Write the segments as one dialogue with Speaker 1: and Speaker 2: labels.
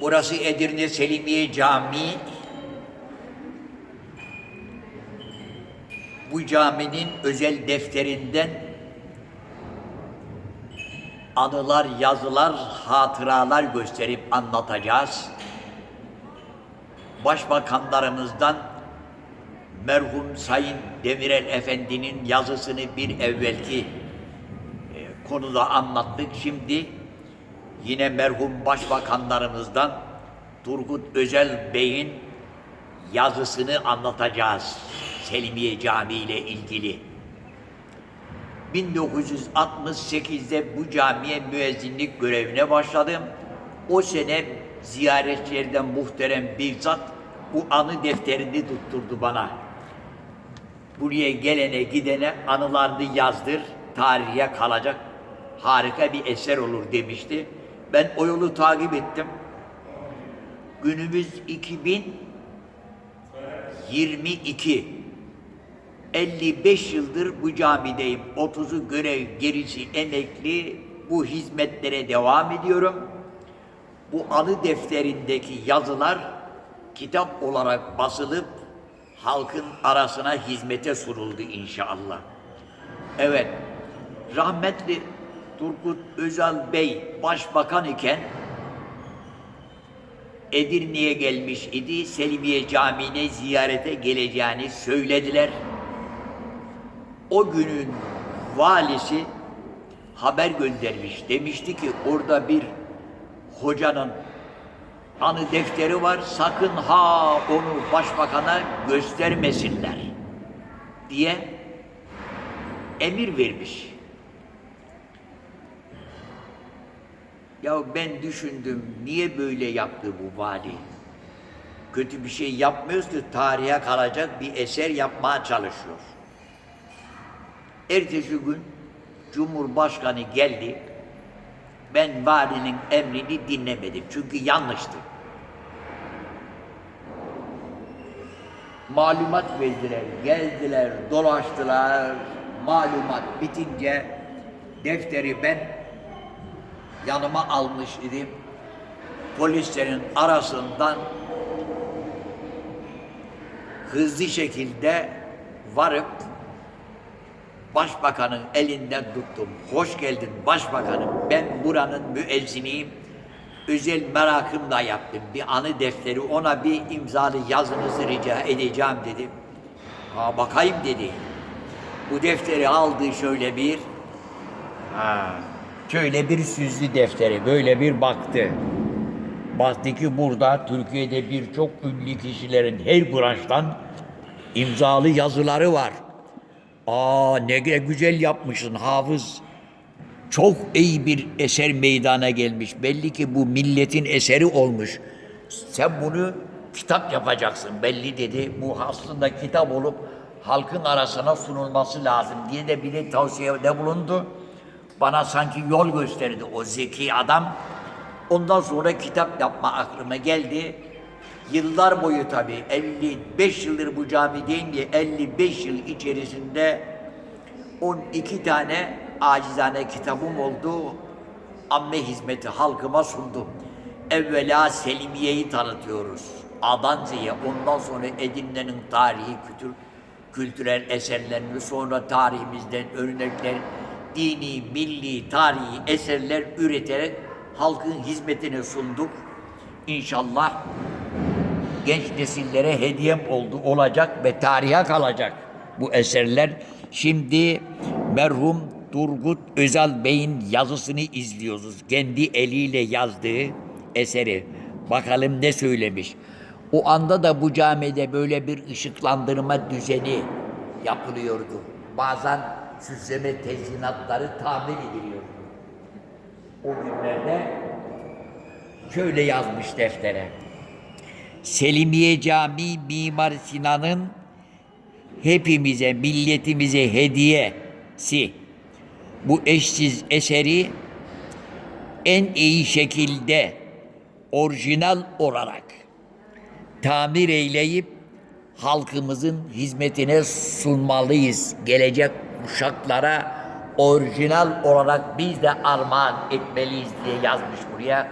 Speaker 1: Burası Edirne Selimiye Camii. Bu caminin özel defterinden anılar, yazılar, hatıralar gösterip anlatacağız. Başbakanlarımızdan merhum Sayın Demirel Efendi'nin yazısını bir evvelki e, konuda anlattık. Şimdi yine merhum başbakanlarımızdan Turgut Özel Bey'in yazısını anlatacağız. Selimiye Camii ile ilgili. 1968'de bu camiye müezzinlik görevine başladım. O sene ziyaretçilerden muhterem bir zat bu anı defterini tutturdu bana. Buraya gelene gidene anılarını yazdır, tarihe kalacak harika bir eser olur demişti. Ben o yolu takip ettim. Günümüz 2022. 55 yıldır bu camideyim. 30'u görev, gerisi emekli. Bu hizmetlere devam ediyorum. Bu anı defterindeki yazılar kitap olarak basılıp halkın arasına hizmete sunuldu inşallah. Evet, rahmetli Turgut Özal Bey başbakan iken Edirne'ye gelmiş idi. Selimiye Camii'ne ziyarete geleceğini söylediler. O günün valisi haber göndermiş. Demişti ki orada bir hocanın anı defteri var. Sakın ha onu başbakana göstermesinler diye emir vermiş. Ya ben düşündüm niye böyle yaptı bu vali? Kötü bir şey yapmıyoruz tarihe kalacak bir eser yapmaya çalışıyor. Ertesi gün Cumhurbaşkanı geldi. Ben valinin emrini dinlemedim çünkü yanlıştı. Malumat verdiler, geldiler, dolaştılar. Malumat bitince defteri ben yanıma almış idim. Polislerin arasından hızlı şekilde varıp başbakanın elinden tuttum. Hoş geldin başbakanım. Ben buranın müezziniyim. Özel merakımla yaptım. Bir anı defteri ona bir imzalı yazınızı rica edeceğim dedim. Ha bakayım dedi. Bu defteri aldı şöyle bir Ha, şöyle bir süzlü defteri böyle bir baktı. Baktı ki burada Türkiye'de birçok ünlü kişilerin her branştan imzalı yazıları var. Aa ne güzel yapmışsın hafız. Çok iyi bir eser meydana gelmiş. Belli ki bu milletin eseri olmuş. Sen bunu kitap yapacaksın belli dedi. Bu aslında kitap olup halkın arasına sunulması lazım diye de bir tavsiyede bulundu. Bana sanki yol gösterdi o zeki adam. Ondan sonra kitap yapma aklıma geldi. Yıllar boyu tabii 55 yıldır bu camideyim diye 55 yıl içerisinde 12 tane acizane kitabım oldu. Amme hizmeti halkıma sundum. Evvela Selimiye'yi tanıtıyoruz. Adancı'ya, ondan sonra Edirne'nin tarihi, kültür, kültürel eserlerini, sonra tarihimizden örnekler, dini, milli, tarihi eserler üreterek halkın hizmetine sunduk. İnşallah genç nesillere hediyem oldu, olacak ve tarihe kalacak bu eserler. Şimdi merhum Turgut Özal Bey'in yazısını izliyoruz. Kendi eliyle yazdığı eseri. Bakalım ne söylemiş. O anda da bu camide böyle bir ışıklandırma düzeni yapılıyordu. Bazen süsleme tezyinatları tamir ediliyordu. O günlerde şöyle yazmış deftere. Selimiye Camii Mimar Sinan'ın hepimize, milletimize hediyesi. Bu eşsiz eseri en iyi şekilde orijinal olarak tamir eyleyip halkımızın hizmetine sunmalıyız. Gelecek kuşaklara orijinal olarak biz de armağan etmeliyiz diye yazmış buraya.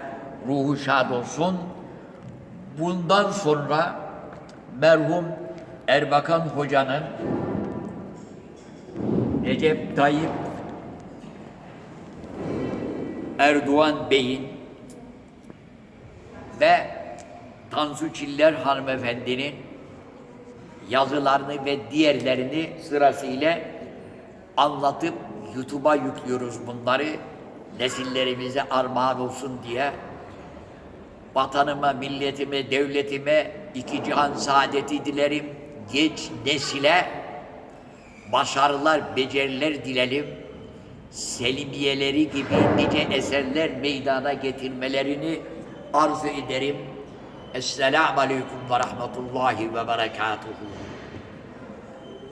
Speaker 1: ruhu şad olsun. Bundan sonra merhum Erbakan Hoca'nın Recep Tayyip Erdoğan Bey'in ve Tansu Çiller hanımefendinin yazılarını ve diğerlerini sırasıyla anlatıp YouTube'a yüklüyoruz bunları. Nesillerimize armağan olsun diye. Vatanıma, milletime, devletime iki cihan saadeti dilerim. Geç nesile başarılar, beceriler dilerim. Selimiyeleri gibi nice eserler meydana getirmelerini arzu ederim. Esselamu Aleyküm ve Rahmetullahi ve Berekatuhu.